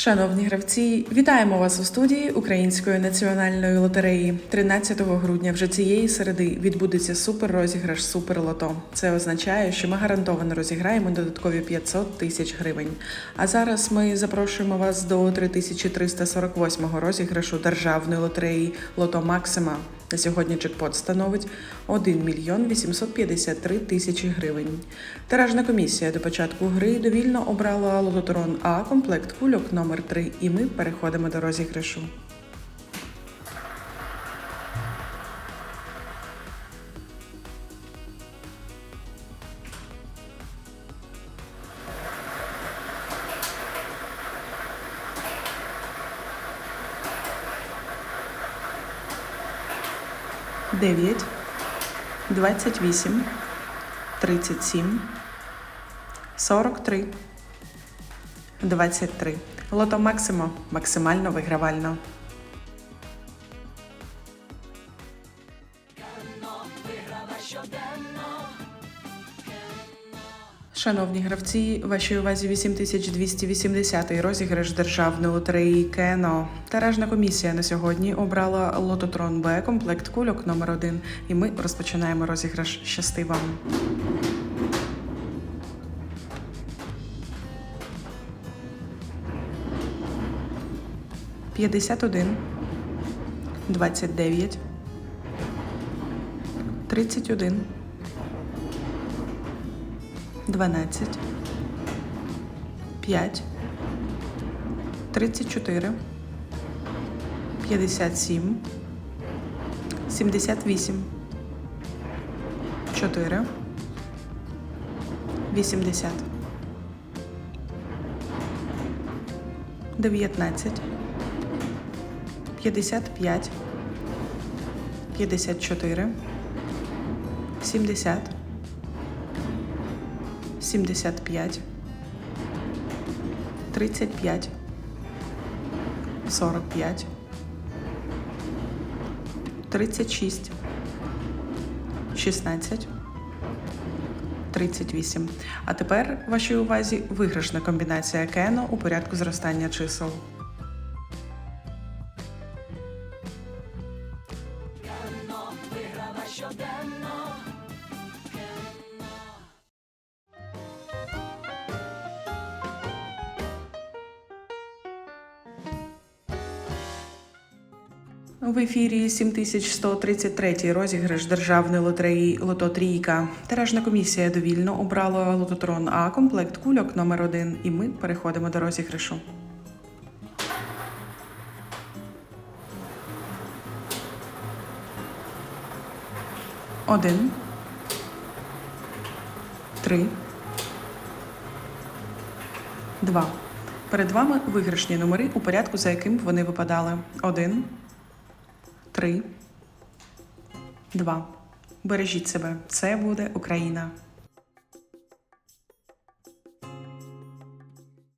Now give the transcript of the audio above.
Шановні гравці, вітаємо вас у студії Української національної лотереї. 13 грудня вже цієї середи відбудеться супер розіграш Супер Це означає, що ми гарантовано розіграємо додаткові 500 тисяч гривень. А зараз ми запрошуємо вас до 3348 розіграшу державної лотереї Лото Максима. На сьогодні джекпот становить 1 мільйон 853 тисячі гривень. Тиражна комісія до початку гри довільно обрала лототрон А комплект кульок номер 3 і ми переходимо до розіграшу. Дев'ять, двадцять вісім, тридцять сім, сорок три, двадцять три. Лото Максимо максимально вигравально. Шановні гравці, вашій увазі 8280 розіграш державної лотереї Кено. Тиражна комісія на сьогодні обрала лототрон Б комплект кульок номер 1 і ми розпочинаємо розіграш. Щасти вам! П'ятдесят один, двадцять дев'ять, тридцять один. 12, 5, 34, 57, 78, 4, 80, 19, 55, 54, 70, 75, 35, 45, 36, 16, 38. А тепер вашій увазі виграшна комбінація кено у порядку зростання чисел. В ефірі 7133 розіграш державної лотереї Лото Трійка. Тиражна комісія довільно обрала лототрон А комплект кульок номер 1 і ми переходимо до розіграшу. Один. Три. Два. Перед вами виграшні номери у порядку, за яким вони випадали. Один. Три. Два. Бережіть себе. Це буде Україна.